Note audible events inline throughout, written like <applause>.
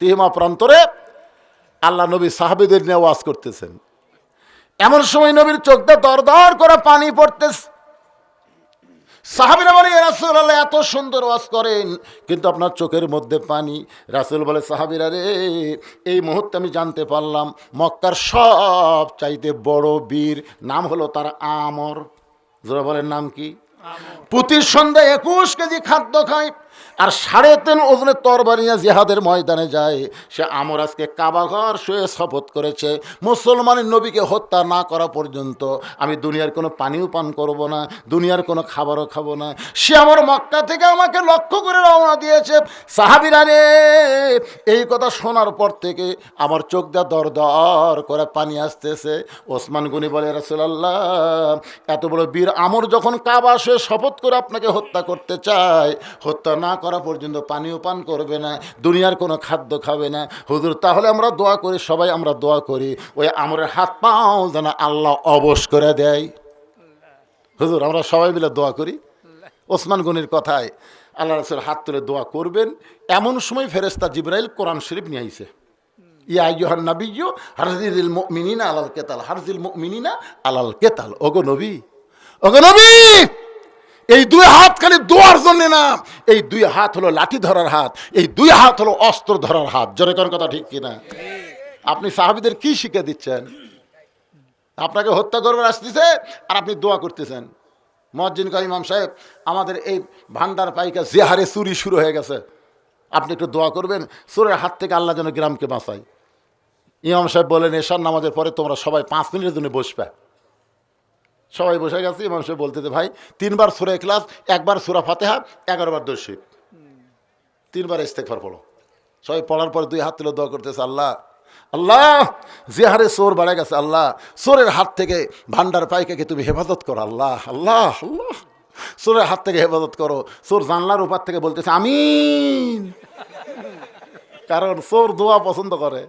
তিহিমা প্রান্তরে আল্লাহ নবী সাহাবিদের নিয়ে ওয়াজ করতেছেন। এমন সময় নবীর চোখটা দর দর করে পানি পড়তেছে। সাহাবিরা বলে রাসুল আল্লাহ এত সুন্দর ওয়াজ করেন। কিন্তু আপনার চোখের মধ্যে পানি। রাসুল বলে সাহাবিরা রে এই মুহূর্তে আমি জানতে পারলাম মক্কার সব চাইতে বড় বীর নাম হলো তার আমর। যারা বলেন নাম কি? প্রতি সন্ধ্যায় একুশ কেজি খাদ্য খায়। আর সাড়ে তিন ওজনের তরবারিয়া জিহাদের ময়দানে যায়। সে আমর আজকে কাবাঘর শুয়ে শপথ করেছে, মুসলমানের নবীকে হত্যা না করা পর্যন্ত। আমি দুনিয়ার কোনো পানিও পান করব না, দুনিয়ার কোনো খাবারও খাব না। সে আমার মক্কা থেকে আমাকে লক্ষ্য করে রওনা দিয়েছে। সাহাবিরা রে, এই কথা শোনার পর থেকে আমার চোখ দা দর দর করে পানি আসতেছে। ওসমান গুনি বলে, রাসুলাল্লাহ, এত বড় বীর আমর যখন কাবা শুয়ে শপথ করে আপনাকে হত্যা করতে চায়। হত্যা না করা পর্যন্ত পানিও পান করবে না, দুনিয়ার কোনো খাদ্য খাবে না। হুজুর, তাহলে আমরা দোয়া করি, সবাই আমরা দোয়া করি। ওই আমরের হাত পাও যেন আল্লাহ অবশ করে দেয়। হুজুর, আমরা সবাই মিলে দোয়া করি। ওসমান গনির কথায় আল্লাহ রসুল হাত তুলে দোয়া করবেন। এমন সময় ফেরেস্তা জিব্রাইল কোরআন শরীফ নিয়ে আইছে। ইয়া ইয়হান নাবিয়্যু হারজিল মুমিনিনা আলাল কেতাল হারজিল মুমিনিনা আলাল কেতাল। ওগো নবী ওগো নবী! এই দুই হাত খালি দোয়ার জন্য না। এই দুই হাত হলো লাঠি ধরার হাত, এই দুই হাত হলো অস্ত্র ধরার হাত। জোরে কথা ঠিক কিনা? আপনি সাহাবিদের কি শিখে দিচ্ছেন? আপনাকে হত্যা করবার আসতেছে আর আপনি দোয়া করতেছেন। মজ্জিন কা ইমাম সাহেব, আমাদের এই ভান্ডার পাইকা যে হারে চুরি শুরু হয়ে গেছে। আপনি একটু দোয়া করবেন, চোরের হাত থেকে আল্লাহ যেন গ্রামকে বাঁচায়। ইমাম সাহেব বলেন, এশার নামাজের পরে তোমরা সবাই পাঁচ মিনিটের জন্য বসবে। সবাই বসে গেছে, ইমাম সাহেব বলতেছে, ভাই, তিনবার সুরা ক্লাস একবার সুরা ফাতেহা, এগারোবার দর্শিত তিনবার ইস্তেকফার পড়ো। সবাই পড়ার পর দুই হাত তুলে দোয়া করতেছে, আল্লাহ আল্লাহ, যে হারে চোর বাড়ে গেছে, আল্লাহ চোরের হাত থেকে ভান্ডার পাইকাকে তুমি হেফাজত করো? আল্লাহ আল্লাহ আল্লাহ চোরের হাত থেকে হেফাজত করো। চোর জানলার উপার থেকে বলতেছে, আমিন। কারণ চোর দোয়া পছন্দ করে।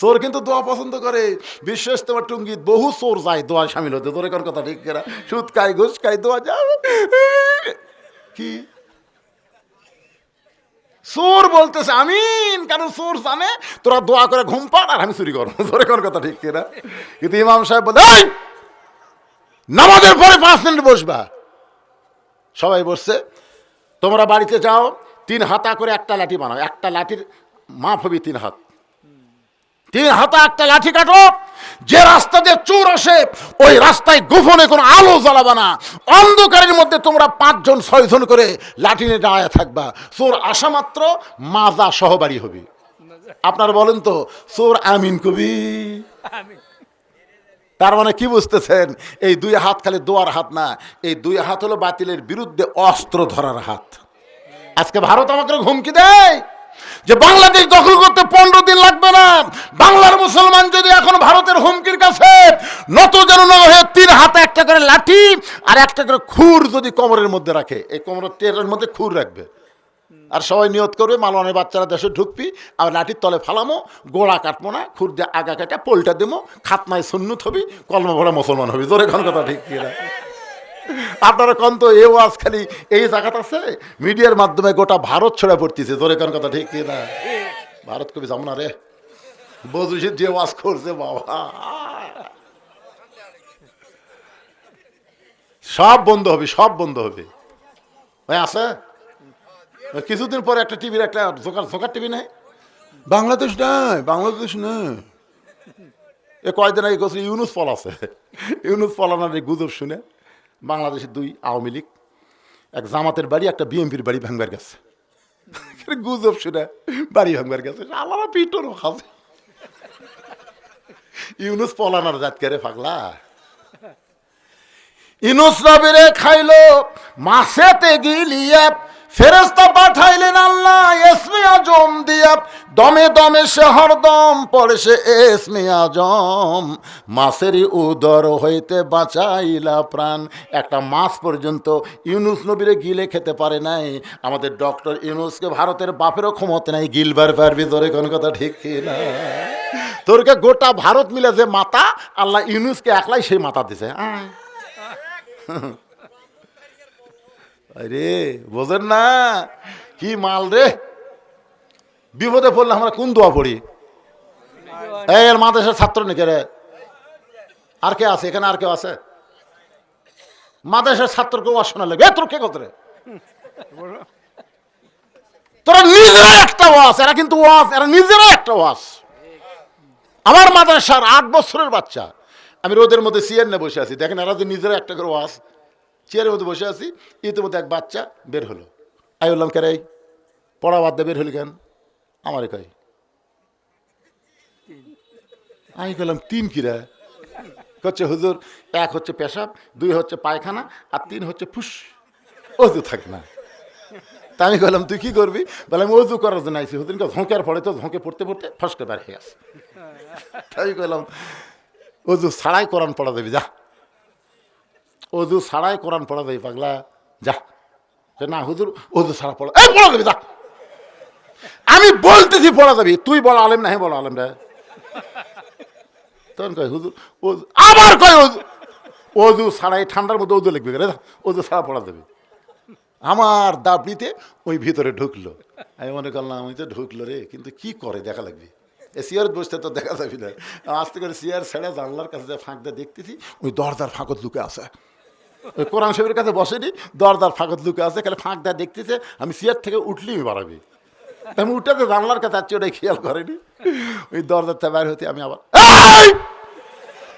চোর কিন্তু দোয়া পছন্দ করে। বিশেষ তোমার টুঙ্গিত বহু চোর যায়, দোয়া সামিল হতে। তোর কোন কথা ঠিক কেনা সুদ খাই, ঘুষ খাই, দোয়া যাবে কি? চোর বলতেছে, আমিন, কারণ চোর জানে, তোরা দোয়া করে ঘুম পাড় আর আমি চুরি করব। তোর কোন কথা ঠিক কিনা কিন্তু ইমাম সাহেব বলে, "এই! নামাজের পরে পাঁচ মিনিট বসবা। সবাই বসছে, তোমরা বাড়িতে যাও, তিন হাতা করে একটা লাঠি বানাও। একটা লাঠির মাপ হবে তিন হাত। তিন হাতা একটা লাঠি কাটো যে রাস্তা দিয়ে চোর আসে ওই রাস্তায় গোপনে কোনো আলো জ্বালাবা না। অন্ধকারের মধ্যে তোমরা পাঁচজন ছয়জন করে লাঠি নিয়ে দাঁড়ায় থাকবা। চোর আসা মাত্র মাজা সহবাড়ি হবে। আপনারা বলেন তো চোর আমিন কবি? তার মানে কি বুঝতেছেন? এই দুই হাত খালি দোয়ার হাত না এই দুই হাত হলো বাতিলের বিরুদ্ধে অস্ত্র ধরার হাত। আজকে ভারত আমাকে হুমকি দেয়? যে বাংলাদেশ দখল করতে পনেরো দিন লাগবে না। বাংলার মুসলমান যদি এখন ভারতের হুমকির কাছে নত যেন না হয়ে তিন হাতে একটা করে লাঠি আর একটা করে খুর যদি কোমরের মধ্যে রাখে, এই কোমরের টেরের মধ্যে খুর রাখবে। আর সবাই নিয়ত করবে মালনের বাচ্চারা দেশে ঢুকবি, আর লাঠির তলে ফালামো, গোড়া কাটবো না, খুর দিয়ে আগা কাটা পোলটা দেবো, খাতনায় সুন্নুত হবি, কলমা ভরা মুসলমান হবি। এখন কথা ঠিক কিনা? আপনারা কন তো এ ওয়াজ খালি এই জায়গাত আছে? মিডিয়ার মাধ্যমে গোটা ভারত ছড়া পড়তেছে। তোর এখন কথা ঠিক না ভারত কবি যাব না রে। বজুসির যে ওয়াজ করছে, বাবা। সব বন্ধ হবে, সব বন্ধ হবে। ভাই, আছে? কিছুদিন পরে একটা টিভির একটা জোকার জোকার টিভি নেই? বাংলাদেশ নাই, বাংলাদেশ নেই। এ কয়দিন আগে গেছিল ইউনুস পল আছে ইউনুস পলানার গুজব শুনে। বাংলাদেশের দুই আওয়ামী লীগ, এক জামাতের বাড়ি, একটা বিএমপির বাড়ি ভাঙবার গেছে। গুজব শুনে বাড়ি ভাঙবার গেছে। আলাদা পিটর খাবে ইউনুস পলানার জাত রে পাগলা? ইনুস রাবিরে খাইলো মাসেতে গিলিয়ে ফেরেস্তা পাঠাইলেন আল্লাহ এসমে আজম দিয়া, দমে দমে সে হরদম পড়ে সে এসমে আজম। মাসেরই উদর হইতে বাঁচাইলা প্রাণ। একটা মাস পর্যন্ত ইউনুস নবীরে গিলে খেতে পারে নাই। আমাদের ডক্টর ইউনুসকে ভারতের বাপেরও ক্ষমতা নাই, গিলবার পারবি তোরে কোন কথা ঠিক না? তোরকে গোটা ভারত মিলে যে মাতা, আল্লাহ ইউনুসকে একলাই সেই মাথা দিছে। আরে, বোঝেন না, কি মাল রে? বিপদে পড়লে আমরা কোন দোয়া পড়ি? এই মাদেশের ছাত্র নাকি রে? আর কে আছে? এখানে আর কেউ আছে? মাদেশের ছাত্রকে ওয়াজ শোনা লাগবে? তোর কে কত রে? তোরা নিজেরা একটা ওয়াজ, এরা কিন্তু ওয়াজ, এরা নিজেরা একটা ওয়াজ। আমার মাদ্রাসার আট বছরের বাচ্চা। আমি রোদের মধ্যে নিয়ে বসে আছি। দেখেন, এরা যে নিজেরা একটা করে ওয়াজ। চেয়ারের মধ্যে বসে আছি, ইতিমধ্যে এক বাচ্চা বের হলো। আমি বললাম কেরে পড়া বাদ বের হলি কেন? আমারে কয়। আমি বললাম তিন কিরা হচ্ছে হুজুর, এক হচ্ছে পেশাব, দুই হচ্ছে পায়খানা, আর তিন হচ্ছে ফুস। অজু থাকে না। তা আমি বললাম তুই কি করবি? বলে আমি অজু করার জন্য আইসি হুজুরকে ঝোঁকের পড়ে তো ঝোঁকে পড়তে পড়তে ফসকে বের হয়ে গেছে। তাই বললাম অজু ছাড়াই কোরআন পড়া দেবি, যা। অজু ছাড়াই কোরআন পড়া দেবি পাগলা। যা। না হুজুর অজু ছাড়া পড়া এই পড়া দেবি যা। আমি বলতেছি পড়া যাবি। তুই বল আলেম না বল আলেম রে। তখন কয় হুজুর অজু আবার কয় অজু অজু ছাড়াই ঠান্ডার মধ্যে অজু লিখবি যা, অজু ছাড়া পড়া দেবে আমার দাবিতে ওই ভিতরে ঢুকলো। আমি মনে করলাম আমি তো ঢুকলো রে কিন্তু কি করে দেখা লাগবে? এ সিয়ার বসতে তো দেখা যাবি না। আস্তে করে সিয়ার ছেড়ে জানলার কাছে যে ফাঁক দিয়ে দেখতেছি ওই দরজার ফাঁকত লুকে ওই কোরআন শরীফের কাছে বসেনি, দরদার ফাঁকত লুকে আছে, খালি ফাঁক দেয় দেখতেছে, আমি সিয়ার থেকে উঠলেই বাড়াবি। আমি উঠে তো জানলার কাছে আছি ওটাই খেয়াল করেনি। ওই দরজার বাইর হতে আমি আবার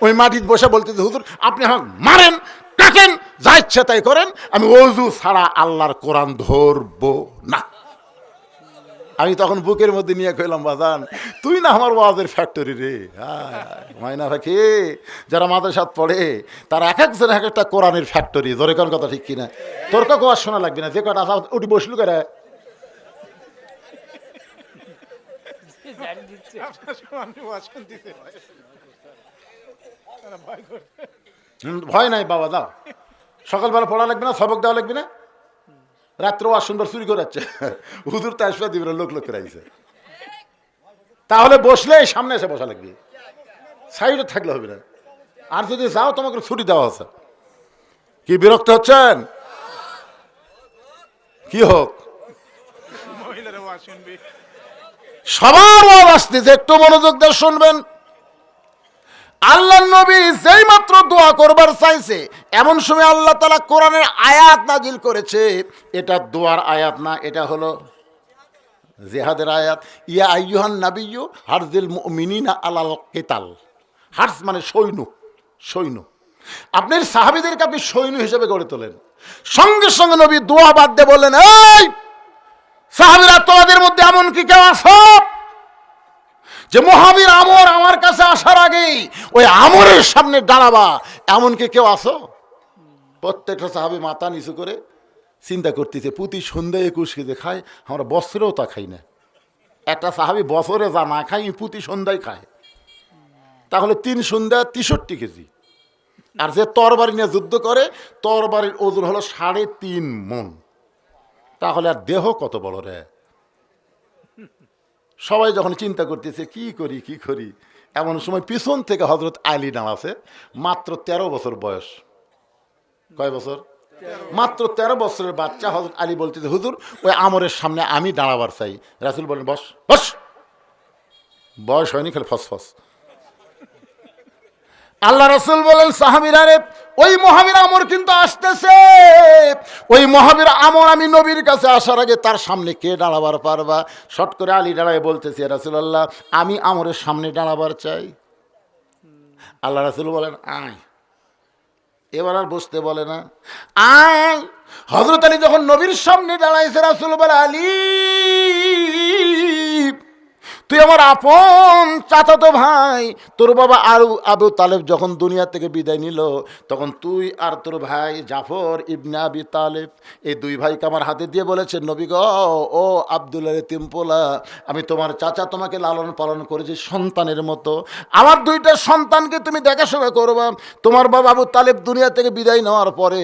ওই মাটিতে বসে বলতেছে, হুজুর, আপনি আমাকে মারেন, কাটেন, যা ইচ্ছা তাই করেন, আমি অজু ছাড়া আল্লাহর কোরআন ধরবো না। আমি তখন বুকের মধ্যে নিয়ে কইলাম বাজান তুই না আমার ওয়াজের ফ্যাক্টরি রে? মাইনা রাখি। যারা মাদ্রাসাত পড়ে তার এক একজন এক একটা কোরআনের ফ্যাক্টরি জোরে কোন কথা ঠিক কিনা? তোর কাকে ওয়াজ শোনা লাগবে না যে কটা আসা উঠি বসলু করে? ভয় নাই বাবা দাও সকালবেলা পড়া লাগবে না সবক দেওয়া লাগবে না? রাত্রে সুন্দর চুরি করে যাচ্ছে হুজুর তো আসবে দিবে লোক লোক করে আইছে। তাহলে বসলে সামনে এসে বসা লাগবে। সাইডে থাকলে হবে না। আর যদি যাও তোমাকে ছুটি দেওয়া আছে। কি বিরক্ত হচ্ছেন? কি হোক? সবার ওয়াজ আসতেছে একটু মনোযোগ দিয়ে শুনবেন। আল্লাহ নবী যেই মাত্র দোয়া করবার চাইছে, এমন সময় আল্লাহ তালা কোরআনের আয়াত নাজিল করেছে। এটা দোয়ার আয়াত না, এটা হলো জেহাদের আয়াত। ইয়া আইয়ুহান নাবিয়ু হারজিল মিনিনা আলাল কেতাল। হার্স মানে সৈন্য সৈন্য। আপনার সাহাবিদেরকে আপনি সৈন্য হিসেবে গড়ে তোলেন। সঙ্গে সঙ্গে নবী দোয়া বাদ দিয়ে বললেন, এই সাহাবিরা, তোমাদের মধ্যে এমন কি কেউ আছো? যে মহাবীর আমর আমার কাছে আসার আগেই ওই আমরের সামনে দাঁড়াবা এমন কি কেউ আসো? প্রত্যেকটা সাহাবি মাথা নিচু করে চিন্তা করতেছে, প্রতি সন্ধ্যায় একুশ কেজি খায়, আমরা বছরেও তা খাই না। একটা সাহাবি বছরে যা না খাই প্রতি সন্ধ্যায় খায়। তাহলে তিন সন্ধ্যা তেষট্টি কেজি। আর যে তরবারি নিয়ে যুদ্ধ করে, তরবারির ওজন হলো সাড়ে তিন মন। তাহলে আর দেহ কত বড় রে? সবাই যখন চিন্তা করতেছে কি করি কি করি? এমন সময় পিছন থেকে হজরত আলী আছে মাত্র তেরো বছর বয়স। কয় বছর? মাত্র তেরো বছরের বাচ্চা হজরত আলী বলতেছে হুজুর ওই আমরের সামনে আমি দাঁড়াবার চাই। রাসুল বলেন বস বস। বয়স হয়নি খালি ফস ফস আল্লাহ রসুল বলেন, সাহাবিরা রে, ওই মহাবীর আমর কিন্তু আসতেছে। ওই মহাবীর আমর আমি নবীর কাছে আসার আগে তার সামনে কে দাঁড়াবার পারবা? শট করে আলী দাঁড়ায় বলতেছে রাসুলাল্লাহ, আমি আমরের সামনে দাঁড়াবার চাই। আল্লাহ রাসুল বলেন, আয়। এবার আর বসতে বলে না। আয়। হজরত আলী যখন নবীর সামনে দাঁড়াইছে রাসুল বলে, আলী। তুই আমার আপন চাচাতো ভাই, তোর বাবা আর আবু তালেব যখন দুনিয়া থেকে বিদায় নিল, তখন তুই আর তোর ভাই জাফর ইবনে আবি তালেব, এই দুই ভাইকে আমার হাতে দিয়ে বলেছে, নবী গ, ও আবদুল্লাহ তিমপোলা, আমি তোমার চাচা তোমাকে লালন পালন করেছি সন্তানের মতো। আমার দুইটা সন্তানকে তুমি দেখাশোনা করবা। তোমার বাবা আবু তালেব দুনিয়া থেকে বিদায় নেওয়ার পরে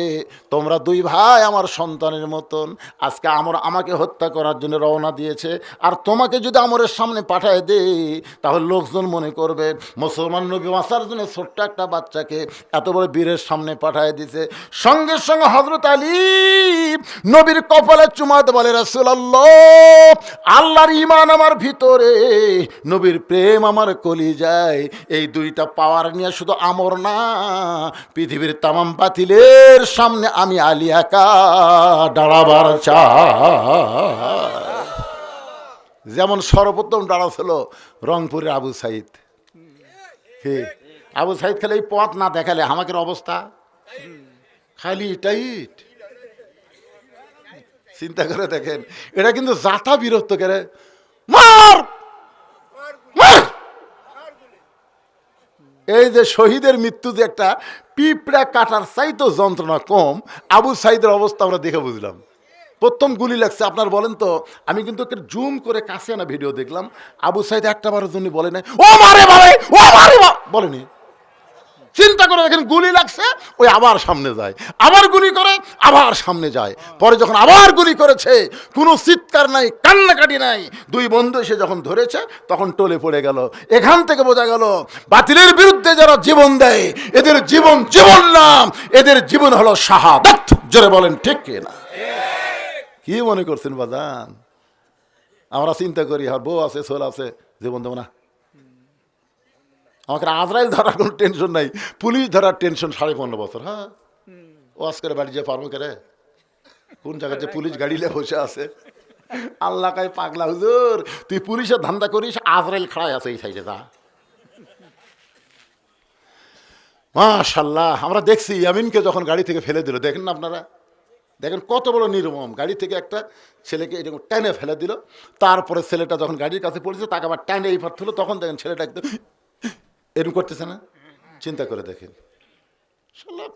তোমরা দুই ভাই আমার সন্তানের মতন। আজকে আমার আমাকে হত্যা করার জন্য রওনা দিয়েছে। আর তোমাকে যদি আমরের সামনে পাঠায় দে তাহলে লোকজন মনে করবে, মুসলমান নবী বাঁচার জন্য ছোট্ট একটা বাচ্চাকে এত বড় বীরের সামনে পাঠায় দিছে। সঙ্গে সঙ্গে হজরত আলী নবীর কপালে চুমাতে বলে, রাসূলুল্লাহ, আল্লাহর ইমান আমার ভিতরে। নবীর প্রেম আমার কলি যায় এই দুইটা পাওয়ার নিয়ে শুধু আমর না, পৃথিবীর তামাম বাতিলের সামনে আমি আলী একা দাঁড়াবার চাই। যেমন সর্বোত্তম দাঁড়া ছিল রংপুরের আবু সাইদ। কে? আবু সাইদ খেলে এই পথ না দেখালে আমাকের অবস্থা? খালি টাইট। চিন্তা করে দেখেন, এটা কিন্তু জাতা বিরক্ত করে মার! এই যে শহীদের মৃত্যু যে একটা পিঁপড়া কাটার চাইতো যন্ত্রণা কম, আবু সাইদের অবস্থা আমরা দেখে বুঝলাম। প্রথম গুলি লাগছে, আপনার বলেন তো। আমি কিন্তু জুম করে কাছে না ভিডিও দেখলাম। আবু সাইদ একটা বারের জন্য বলে নাই, ও মারে মারে ও মারে বলেনি। চিন্তা করে দেখেন, গুলি লাগছে ওই আবার সামনে যায়। আবার গুলি করে, আবার সামনে যায়। পরে যখন আবার গুলি করেছে, কোনো চিৎকার নাই, কান্নাকাটি নাই। দুই বন্ধু এসে যখন ধরেছে, তখন টলে পড়ে গেল। এখান থেকে বোঝা গেল, বাতিলের বিরুদ্ধে যারা জীবন দেয়, এদের জীবন জীবন নাম, এদের জীবন হলো শাহাদাত। জোরে বলেন, ঠিক কিনা? কি মনে করছেন বাজান? আমরা চিন্তা করি আর বউ আছে সোল আছে, জীবন দেবো না। আমাকে আজরাইল ধরার কোনো টেনশন নাই। পুলিশ ধরার টেনশন সাড়ে পনেরো বছর হ্যাঁ? ওয়াজ করে বাড়ি যেয়ে পারব করে? কোন জায়গায় যে পুলিশ গাড়ি নিয়ে বসে আছে? আল্লাহ কায়, পাগলা হুজুর, তুই পুলিশের ধান্দা করিস, আজরাইল খাড়াই আছে এই সাইডে, যা। মাশাল্লাহ, আমরা দেখছি ইয়ামিনকে যখন গাড়ি থেকে ফেলে দিল, দেখেন না আপনারা? দেখেন কত বড় নির্মম। গাড়ি থেকে একটা ছেলেকে এরকম টেনে ফেলে দিল। তারপরে ছেলেটা যখন গাড়ির কাছে পড়েছে, তাকে আবার টেনে এই হলো। তখন দেখেন ছেলেটা একদম এরকম করতেছে না? চিন্তা করে দেখেন।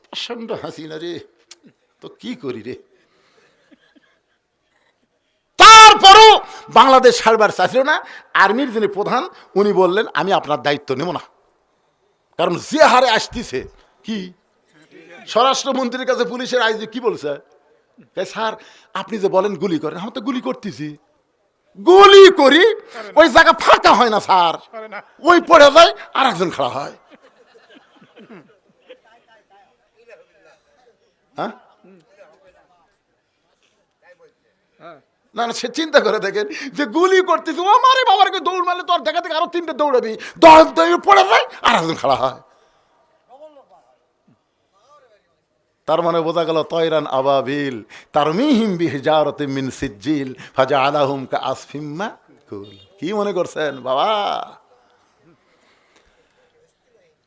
প্রচণ্ড হাসি না রে? তো কি করি রে? তারপরও বাংলাদেশ সারবার চাইছিল না। আর্মির যিনি প্রধান, উনি বললেন, আমি আপনার দায়িত্ব নেব না। কারণ যে হারে আসতেছে, কি? স্বরাষ্ট্রমন্ত্রীর কাছে পুলিশের আইজি কি বলছে? স্যার আপনি যে বলেন গুলি করেন আমি তো গুলি করতেছি। গুলি করি ওই জায়গা ফাঁকা হয় না স্যার। ওই পড়ে যায় আর একজন খাড়া হয়। হ্যাঁ? না না সে চিন্তা করে দেখেন যে গুলি করতেছে ও মারে বাবারকে দৌড় মারলে তোর দেখা থেকে আরও তিনটে দৌড়াবি। দশ দৌড়ে পড়ে যায় আর একজন খাড়া হয়। তার মানে বোঝা গেল, তয়রান আবাবিল তার মিহিম বিহজারতে মিন সিজ্জিল ফাজা আলাহুম কা আসফিম্মা কুল কি মনে করছেন, বাবা?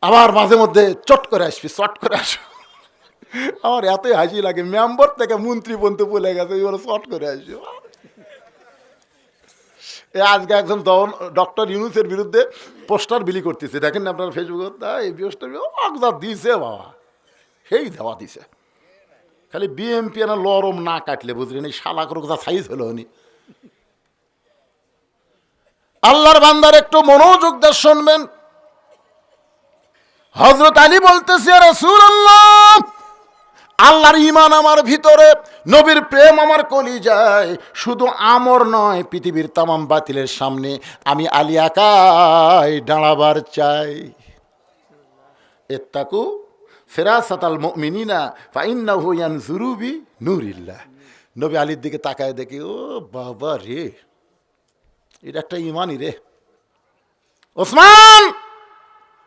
আবার মাঝে মধ্যে চট করে আসবি, চট করে আসবি। আমার এতই হাসি লাগে, মেম্বার থেকে মন্ত্রী পর্যন্ত বলে গেছে, এবার চট করে আসবি। এ আজকে একজন ডক্টর ইউনুসের বিরুদ্ধে পোস্টার বিলি করতেছে। দেখেন না আপনার ফেসবুকে এই পোস্টার দিছে বাবা। সেই দেওয়া দিছে খালি বিএমপি না লরম না কাটলে বুঝলেন এই শালা করে কোথা সাইজ হলো উনি আল্লাহর বান্দার একটু মনোযোগ দিয়ে শুনবেন। হজরত আলী বলতেছে রসুল আল্লাহ আল্লাহর ইমান আমার ভিতরে, নবীর প্রেম আমার কলি যায় শুধু আমর নয়, পৃথিবীর তামাম বাতিলের সামনে আমি আলী একাই দাঁড়াবার চাই। এত্তাকু ফেরাসাতাল মিনিনা ফাইন্না হুয়ান জুরুবি নূরিল্লাহ নবী আলীর দিকে তাকায় দেখি, ও বাবা রে, এটা একটা ইমানই রে। ওসমান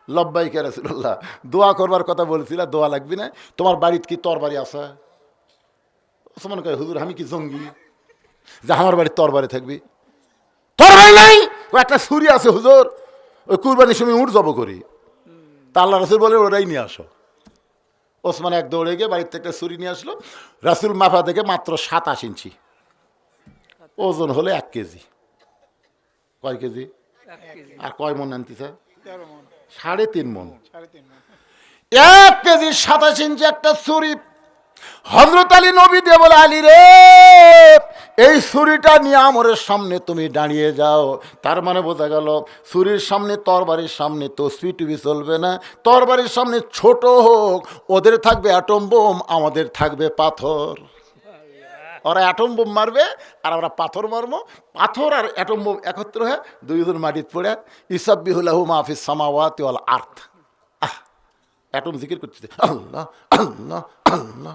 লব্বাই কে রাসুল্লাহ দোয়া করবার কথা বলছিল, দোয়া লাগবে না। তোমার বাড়িতে কি তরবারি আছে? ওসমান কয়, হুজুর, আমি কি জঙ্গি? যে আমার বাড়ির তরবারি থাকবি। তরবারি নাই একটা ছুরি আছে, হুজুর, ওই কুরবানির সময় উঠ জব করি। তা আল্লাহ রসুল বলে, ওরাই নিয়ে আসো। ওসমান এক দৌড়ে গিয়ে বাড়ির থেকে ছুরি নিয়ে আসলো। রাসুল মাফা থেকে মাত্র সাতাশ ইঞ্চি। ওজন হলে এক কেজি। কয় কেজি? আর কয় মন আনতেছে? মন। সাড়ে তিন মন। এক কেজি সাতাশ ইঞ্চি একটা ছুরি। হজরত আলী নবী দেবল বলে আলী রে! এই ছুরিটা নিয়ে আমরের সামনে তুমি দাঁড়িয়ে যাও। তার মানে বোঝা গেল, ছুরির সামনে তরবারির সামনে তসবি টুবি চলবে না। তরবারির সামনে ছোট হোক, ওদের থাকবে অ্যাটম বোম, আমাদের থাকবে পাথর। ওরা অ্যাটম বোম মারবে, আর আমরা পাথর মারবো। পাথর আর অ্যাটম বোম একত্র হয়ে দুইজন মাটিতে পড়ে, ইসাব্বিহুল্লাহু মাহফিস সামাওয়াতি ওয়াল আর্থ অ্যাটম জিকির করতেছে। আল্লাহ আল্লাহ আল্লাহ।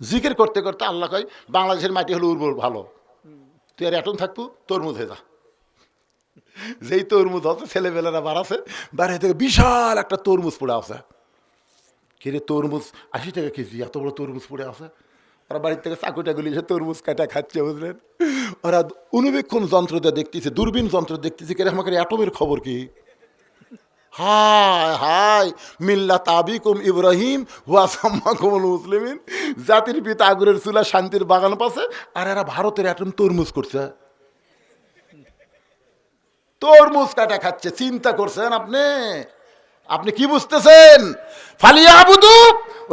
জিকির করতে করতে আল্লাহ কয়, বাংলাদেশের মাটি হলো উর্বর ভালো। তুই আর অ্যাটম থাকব, তরমুজ হয়ে যা। যেই তরমুজ আছে ছেলেবেলারা বাড়াছে বাইরে থেকে বিশাল একটা তরমুজ পড়ে আছে। কিরে তরমুজ? আশি টাকা কেজি, এত বড় তরমুজ পড়ে আছে। ওরা বাড়ির থেকে চাকুটা গুলি এসে তরমুজ কাটা খাচ্ছে, বুঝলেন? ওরা অনুবেক্ষণ যন্ত্র দিয়ে দেখতেছে, দূরবীন যন্ত্র দেখতেছে, কিরে আমাকে অ্যাটমের খবর কি? হায় হায়, মিল্লা তাবিকুম ইব্রাহিম ওয়াসাম্মাকুম মুসলিমিন। জাতির পিতা আগুরের চুলা শান্তির বাগান পাশে আর এরা ভারতের অ্যাটম তরমুজ করছে। তরমুজ কাটা খাচ্ছে, চিন্তা করছেন আপনি? আপনি কি বুঝতেছেন? ফালিয়াবুদু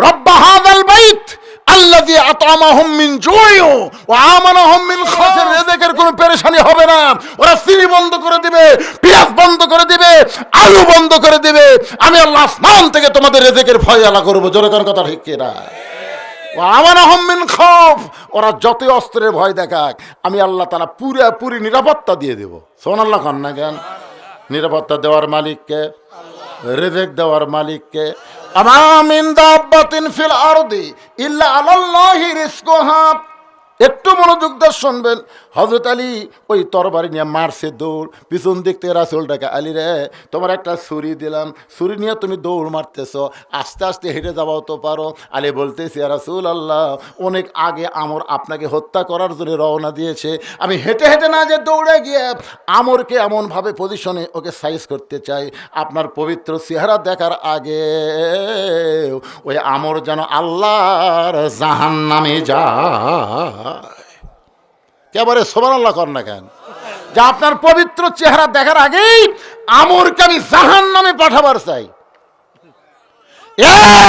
রব্বা হাযাল বাইত আল্লাযী আতামাহুম মিন জুয়ু ওয়া আমানাহুম মিন খাউফের রিজিকের কোনো পেরেশানি হবে না। ওরা চিনি বন্ধ করে দিবে, পেঁয়াজ বন্ধ করে দিবে, আলু বন্ধ করে দিবে। আমি আল্লাহ আসমান থেকে তোমাদের রিজিকের ফয়সালা করব। জোরে কোন কথা ঠিক কিনা? আমার আহমিন খফ ওরা যতই অস্ত্রের ভয় দেখাক, আমি আল্লাহ তারা পুরোপুরি নিরাপত্তা দিয়ে দেব। সোন আল্লাহ খান না কেন? নিরাপত্তা দেওয়ার মালিককে। রেজেক দেওয়ার মালিককে। আমামিন দাব্বাতিন ফিল আরদি ইল্লা আলাল্লাহি রিজকুহা। একটু মনোযোগ দিয়ে শুনবেন। হজরত আলী ওই তরবারি নিয়ে মারছে দৌড়। পিছন দিক থেকে রাসুলটাকে আলী রে, তোমার একটা ছুরি দিলাম। ছুরি নিয়ে তুমি দৌড় মারতেছ। আস্তে আস্তে হেঁটে যাওয়াও তো পারো। আলী বলতেছি রাসুল আল্লাহ অনেক আগে আমর আপনাকে হত্যা করার জন্য রওনা দিয়েছে। আমি হেঁটে হেঁটে না যে দৌড়ে গিয়ে আমরকে এমনভাবে পজিশনে ওকে সাইজ করতে চাই। আপনার পবিত্র চেহারা দেখার আগে ওই আমর যেন আল্লাহর জাহান নামে যায়। কেবারে সোমান আল্লাহ কর না কেন? যে আপনার পবিত্র চেহারা দেখার আগেই আমরকে আমি জাহান নামে পাঠাবার চাই।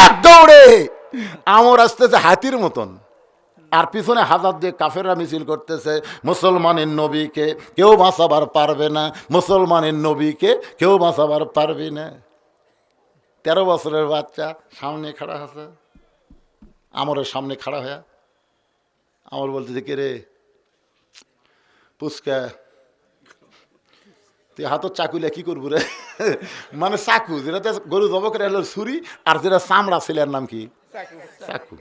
এক দৌড়ে আমর আসতেছে হাতির মতন। আর পিছনে হাজার দিয়ে কাফেররা মিছিল করতেছে, মুসলমানের নবীকে কেউ বাঁচাবার পারবে না, মুসলমানের নবীকে কেউ বাঁচাবার পারবে না। তেরো বছরের বাচ্চা সামনে খাড়া আছে আমরের সামনে খাড়া হয়ে আমার বলতেছে কে রে? পুচকা। তুই হাতত চাকুলে কি করব রে? <laughs> মানে চাকু যেটাতে গরু জব করে এলো ছুরি, আর যেটা চামড়া ছেলের নাম কি? চাকু।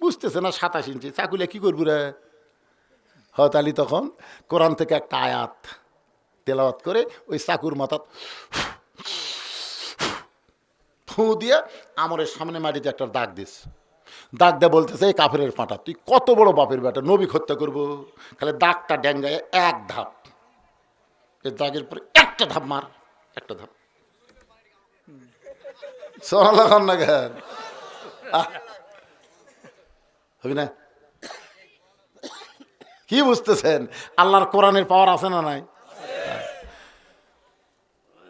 বুঝতেছে না সাতাশ ইঞ্চি চাকুলে কি করব রে? হত আলী তখন কোরআন থেকে একটা আয়াত তেলাওয়াত করে ওই চাকুর মাথাত ফু দিয়ে আমরের সামনে মাটিতে একটা দাগ দিস। দাগ দেয়া বলতেছে, এই কাফের পাটা তুই কত বড় বাপের বেটা নবী হত্যা করব? খালি দাগটা ড্যাঙ্গায় এক ধাপ। এই দাগের পরে একটা ধাপ মার, একটা ধাপ। না না? কি বুঝতেছেন? আল্লাহর কোরআনের পাওয়ার আছে না নাই?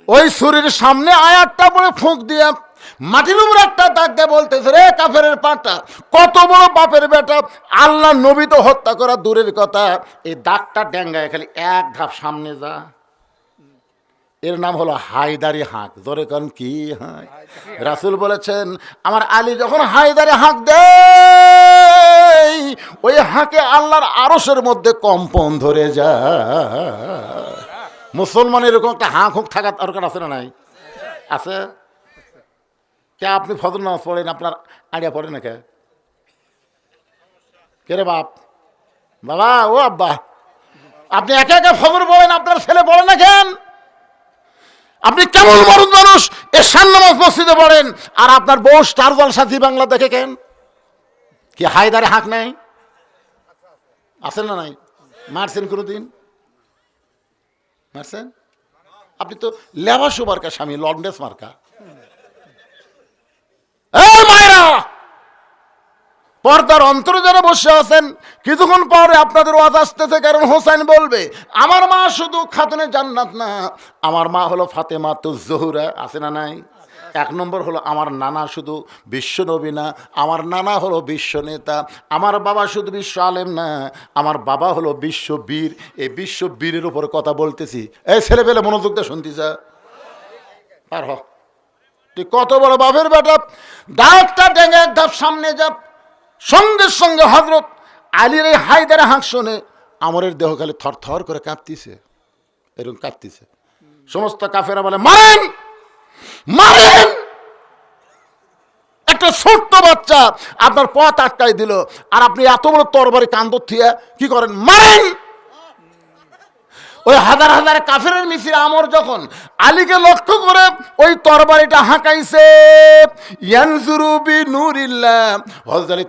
ওই শরীর সামনে আয়াতটা পরে ফুঁক দিয়ে মাটির উপর একটা দাগ দিয়ে বলতেছে, রে কাফের পাটা, কত বড় বাপের বেটা, আল্লাহ নবী তো হত্যা করা দূরের কথা। এই দাগটা ড্যাঙ্গায় খালি এক ধাপ সামনে যা। এর নাম হলো হায়দারি হাঁক। জোরে কন কি হাঁক? রাসুল বলেছেন, আমার আলী যখন হায়দারি হাঁক দেয়, ওই হাঁকে আল্লাহর আরসের মধ্যে কম্পন ধরে যায়। মুসলমান এরকম একটা হাঁক হুঁক থাকার দরকার আছে না নাই? আছে? কে আপনি ফজর নামাজ পড়েন আপনার আইডিয়া পড়ে না কে কে রে বাপ বাবা ও আব্বা আপনি একা একা ফজর পড়েন আপনার ছেলে পড়ে না কেন আপনি কেমন মরুদ মানুষ? এসান নামাজ মসজিদে পড়েন। আর আপনার বউ স্টার জলসা জি বাংলা দেখে কেন? কি হায়দারে হাঁক নাই? আছে না নাই? মারছেন কোনোদিন? মারছেন? আপনি তো লেবাসো মার্কা স্বামী লন্ডেস মার্কা। মায়েরা! পর্দার অন্তরে যারা বসে আছেন, কিছুক্ষণ পরে আপনাদের ওয়াজ আসতেছে, কারণ হোসেন বলবে, আমার মা শুধু খাতুনে জান্নাত না, আমার মা হলো ফাতেমা তো জহুরা, আছে না নাই? এক নম্বর হলো, আমার নানা শুধু বিশ্ব নবী না, আমার নানা হলো বিশ্ব নেতা, আমার বাবা শুধু বিশ্ব আলেম না, আমার বাবা হলো বিশ্ব বীর। এই বিশ্ব বীরের উপর কথা বলতেছি। এই ছেলেপেলে মনোযোগ দিয়ে শুনতেছে পার হ তুই কত বড় বাপের বেটা? ডাকটা ডেঙে এক ধাপ সামনে যা। সঙ্গে সঙ্গে হজরত আলীর এই হায়দারে হাঁক শোনে আমরের খালি থর থর করে কাঁপতিছে। এরকম কাঁপতিছে। সমস্ত কাফেরা বলে, মারেন! মারেন! একটা ছোট্ট বাচ্চা আপনার পথ আটকাই দিল। আর আপনি এত বড় তরবারি কান্দ থিয়া কি করেন? মারেন! ওই হাজার হাজার কাফের মিছিল, আমর যখন আলীকে লক্ষ্য করে ওই তরবারিটা হাঁকাইছে ইয়ানজুরুবি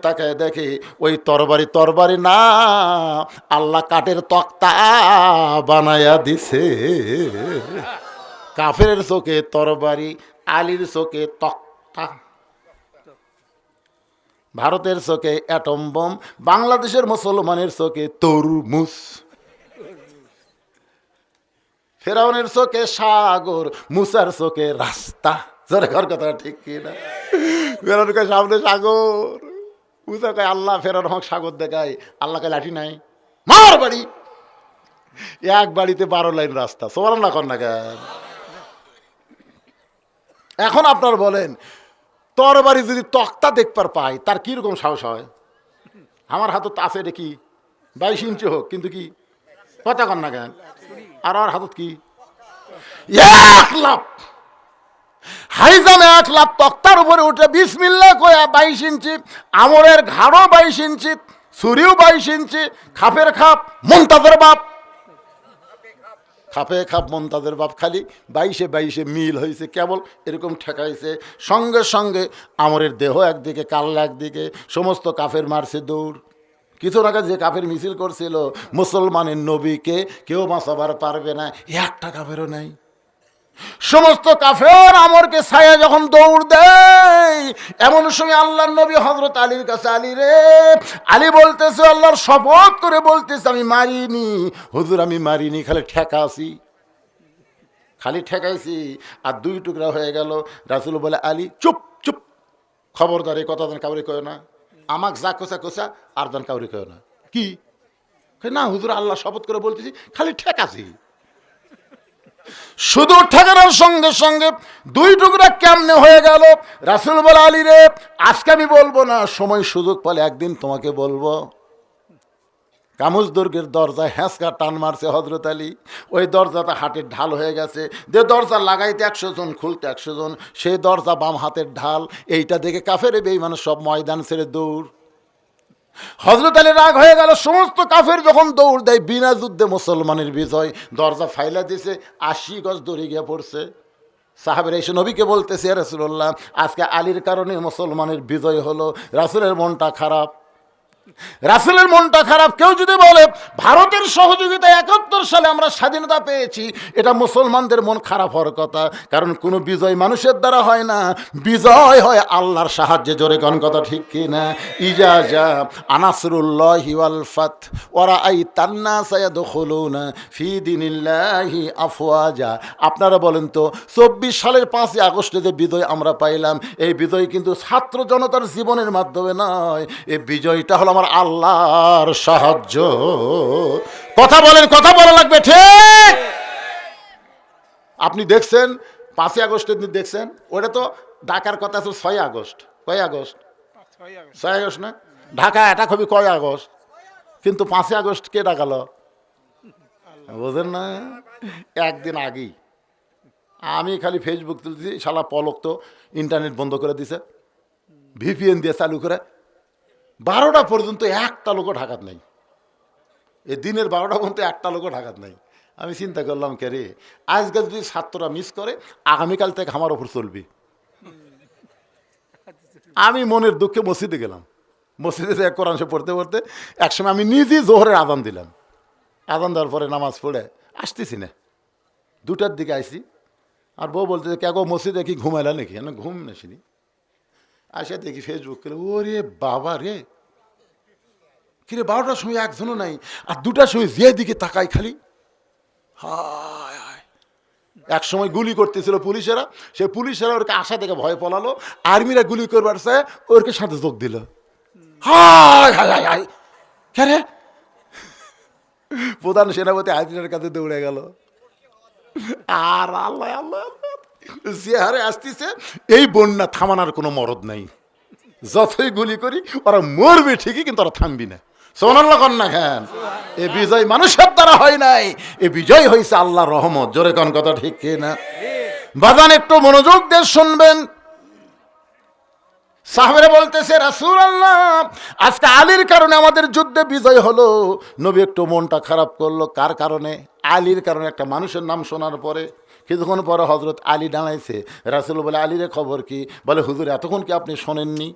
তাকায় দেখে ওই তরবারি তরবারি না, আল্লাহ কাঠের তক্তা বানায়া দিছে। কাফের চোখে তরবারি, আলীর চোখে তক্তা। ভারতের চোখে অ্যাটম বোম, বাংলাদেশের মুসলমানের চোখে তরমুজ। ফেরাউনের চোখে সাগর, মুসার চোখে রাস্তা। জোরে ঘর কথা ঠিক কি না? ফেরাউন কয়, সামনে সাগর। মুসা কয়, আল্লাহ, ফেরাউন হক সাগর দেখায়। আল্লাহ আল্লাহকে লাঠি নাই। মার বাড়ি। এক বাড়িতে বারো লাইন রাস্তা। সবার না কর না কেন? এখন আপনার বলেন তর বাড়ি যদি তক্তা দেখবার পায় তার কীরকম সাহস হয়? আমার হাতত আছে কি? বাইশ ইঞ্চি হোক, কিন্তু কি? কথা কর না কেন? আর আর হাতত কি? এক লাভ হাইজাম এক লাভ তক্তার উপরে উঠে বিসমিল্লা কয়া বাইশ ইঞ্চি, আমরের ঘাড়ও বাইশ ইঞ্চি, ছুরিও বাইশ ইঞ্চি, খাপের খাপ মন্তাদের বাপ। খাপে খাপ মন্তাদের বাপ খালি বাইশে বাইশে মিল হয়েছে কেবল এরকম ঠেকাইছে। সঙ্গে সঙ্গে আমরের দেহ একদিকে কাল্লা একদিকে, সমস্ত কাফের মারছে দৌড়। কিছু আগে যে কাফের মিছিল করছিল মুসলমানের নবীকে, কেউ বাঁচাবার পারবে না একটা কাফেরও নাই। সমস্ত কাফের আমরকে ছায়া যখন দৌড় দেয়, এমন সময় আল্লাহর নবী হজরত আলীর কাছে, আলী রে, আলী বলতেছে, আল্লাহর শপথ করে বলতেছে, আমি মারিনি। হুজুর, আমি মারিনি, খালি ঠেকা ঠেকাছি। খালি ঠেকাইছি, আর দুই টুকরা হয়ে গেল। রাসুল বলে, আলী, চুপ চুপ। খবরদার, এই কথা যেন কাউরি কয় না। আমাক যা কোসা কোসা আর জন কাউরি কেউ না। কি? না হুজুর, আল্লাহ শপথ করে বলতেছি, খালি ঠেক আছি শুধু ঠেকানোর সঙ্গে সঙ্গে দুই টুকরা কেমনে হয়ে গেল? রাসুল বলা আলী রে, আজকে আমি বলব না, সময় সুযোগ পালে একদিন তোমাকে বলব। কামুজ দুর্গের দরজায় হ্যাঁসকা টান মারছে হজরত আলী। ওই দরজাটা হাটের ঢাল হয়ে গেছে। যে দরজা লাগাইতে একশো জন, খুলতে একশো জন সেই দরজা বাম হাতের ঢাল। এইটা দেখে কাফের বেইমানের সব ময়দান ছেড়ে দৌড়। হজরত আলী রাগ হয়ে গেল। সমস্ত কাফের যখন দৌড় দেয়, বিনা যুদ্ধে মুসলমানের বিজয়। দরজা ফাইলা দিছে, আশি গজ দড়ি গিয়ে পড়ছে। সাহাবের এসে নবীকে বলতেছে রাসুল্লাহ আজকে আলীর কারণে মুসলমানের বিজয় হলো। রাসুলের মনটা খারাপ। রাসেলের মনটা খারাপ। কেউ যদি বলে, ভারতের সহযোগিতায় একাত্তর সালে আমরা স্বাধীনতা পেয়েছি এটা মুসলমানদের মন খারাপ হওয়ার কথা। কারণ কোনো বিজয় মানুষের দ্বারা হয় না। বিজয় হয় আল্লাহর সাহায্যে। জোরে কোন কথা ঠিক কি না ইজাজা আনাসরুল্লাহ ওয়াল ফাত ওরা আই তান্না সায়াদ না ফি দিনিল্লাহি আফওয়াজা। আপনারা বলেন তো, চব্বিশ সালের পাঁচই আগস্টে যে বিজয় আমরা পাইলাম, এই বিজয় কিন্তু ছাত্র জনতার জীবনের মাধ্যমে নয়। এই বিজয়টা হলো আমার আল্লাহর সাহায্য। কথা বলেন, কথা বলা লাগবে, ঠিক? আপনি দেখছেন, পাঁচই আগস্টের দিন দেখছেন, ওটা তো ঢাকার কথা ছিল ছয় আগস্ট। কয় আগস্ট? ছয় আগস্ট না? ঢাকা অ্যাটাক খুবই কয় আগস্ট। কিন্তু পাঁচই আগস্ট কে ডাকালো বোঝেন না? একদিন আগেই। আমি খালি ফেসবুক তুলছি, শালা পলক তো ইন্টারনেট বন্ধ করে দিছে। ভিপিএন দিয়ে চালু করে বারোটা পর্যন্ত একটা লোকও ঢাকাত নাই। এ দিনের বারোটা পর্যন্ত একটা লোকও ঢাকাত নাই। আমি চিন্তা করলাম, কে রে? আজকে যদি ছাত্ররা মিস করে, আগামীকাল থেকে আমার ওপর চলবে। আমি মনের দুঃখে মসজিদে গেলাম। মসজিদে যে কোরআন সে পড়তে পড়তে একসময় আমি নিজেই জোহরের আদান দিলাম। আদান দেওয়ার পরে নামাজ পড়ে আসতেছি না। দুটার দিকে আইসি আর বউ বলতে কে গো, মসজিদে কি ঘুমাইলা নাকি? ঘুম নাসিনি। আসে দেখি ফেসবুক করে ওরে বাবা রে। কিরে বারোটার সময় একজনও নাই, আর দুটার সময় যে দিকে তাকাই খালি। হায় এক সময় গুলি করতেছিল পুলিশেরা, সে পুলিশেরা ওরকে আশা থেকে ভয় পলালো, আর্মিরা গুলি করবার চায়, ওরকে সাথে যোগ দিল। হায় হায় প্রধান সেনাপতি হাজিরার কাছে দৌড়ে গেল। আর আল্লাহ আল্লাহ। যে হারে আসতেছে, এই বন্যা থামানোর কোনো মরদ নাই। যতই গুলি করি, ওরা মরবে ঠিকই, কিন্তু ওরা থামবি না। সোনাল্লা কন্যা খান এ বিজয় মানুষের দ্বারা হয় নাই। এ বিজয় হয়েছে আল্লাহ রহমত। জোরে কোন কথা ঠিক কি না? বাজান, একটু মনোযোগ দিয়ে শুনবেন। সাহাবেরা বলতেছে রাসূল আল্লাহ আজকে আলীর কারণে আমাদের যুদ্ধে বিজয় হলো। নবী একটু মনটা খারাপ করল। কার কারণে? আলীর কারণে একটা মানুষের নাম শোনার পরে কিছুক্ষণ পরে হজরত আলী দাঁড়াইছে। রাসূল বলে, আলীরে খবর কি? বলে, হুজুর, এতক্ষণ কি আপনি শোনেননি?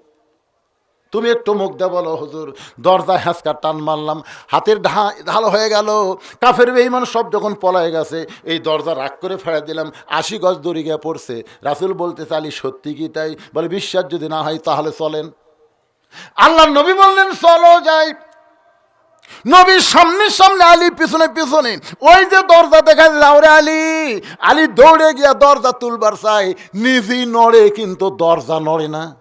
তুমি একটু মুখ দে বলো, হুজুর। দরজা হ্যাঁচকা টান মারলাম। হাতের ঢা, ঢাল হয়ে গেল। কাফের বেইমান সব যখন পলায় গেছে, এই দরজা রাগ করে ফেলে দিলাম। আশি গজ দড়ি গিয়ে পড়ছে। রাসুল বলতে চালি সত্যি কি তাই? বলে, বিশ্বাস যদি না হয় তাহলে চলেন। আল্লাহ নবী বললেন, চলো যাই। নবীর সামনে সামনে আলী, পিছনে পিছনে। ওই যে দরজা দেখা লাউরে আলী। আলী দৌড়ে গিয়া দরজা তুলবার চাই। নিজেই নড়ে কিন্তু দরজা নড়ে না।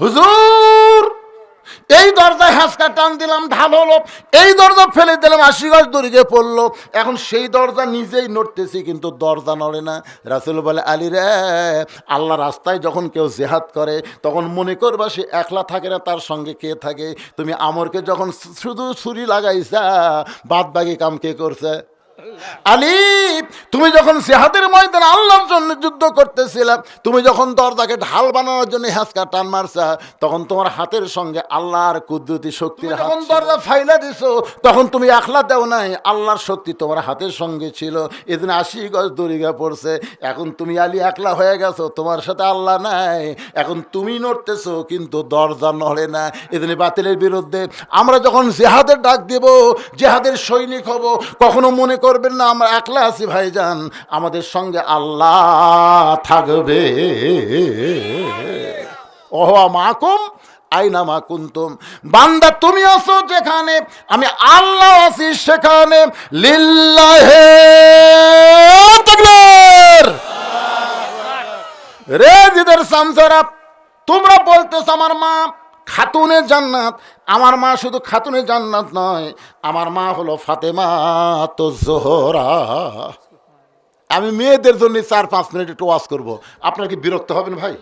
হুজুর! এই দরজায় হাঁসকা টান দিলাম, ঢাল হলো। এই দরজা ফেলে দিলাম, আশি গজ দড়িকে পড়ল। এখন সেই দরজা নিজেই নড়তেছি, কিন্তু দরজা নড়ে না। রাসুল বলে, আলী রে, আল্লাহ রাস্তায় যখন কেউ জেহাদ করে, তখন মনে করবা সে একলা থাকে না, তার সঙ্গে কে থাকে? তুমি আমরকে যখন শুধু ছুরি লাগাইছা বাদ বাকি কাম কে করছে? আলী তুমি যখন সেহাদের ময়দানে আল্লাহর জন্য যুদ্ধ করতেছিলাম তুমি যখন দরজাকে ঢাল বানানোর জন্য হ্যাঁচকা টান মারছা তখন তোমার হাতের সঙ্গে আল্লাহর কুদরতি শক্তির যখন দরজা ফাইলা দিছো তখন তুমি একলা দেও নাই আল্লাহর শক্তি তোমার হাতের সঙ্গে ছিল। এদিন আশি গজ পড়ছে এখন তুমি আলী একলা হয়ে গেছো তোমার সাথে আল্লাহ নাই। এখন তুমি নড়তেছো কিন্তু দরজা নড়ে না। এদিন বাতিলের বিরুদ্ধে আমরা যখন জেহাদের ডাক দেব জেহাদের সৈনিক হব কখনো মনে করবেন না, আমরা একলা আছি ভাইজান। আমাদের সঙ্গে আল্লাহ থাকবে। মাকুম, আইনা বান্দা, তুমি আছো যেখানে, আমি আল্লাহ আছি সেখানে। লিল্লাহে রে জিদের সামসারা, তোমরা বলতেছ আমার মা খাতুনে জান্নাত। আমার মা শুধু খাতুনের জান্নাত নয় আমার মা হলো ফাতেমা তো জোহরা। আমি মেয়েদের জন্য চার পাঁচ মিনিট একটু ওয়াজ করব। আপনার কি বিরক্ত হবেন ভাই?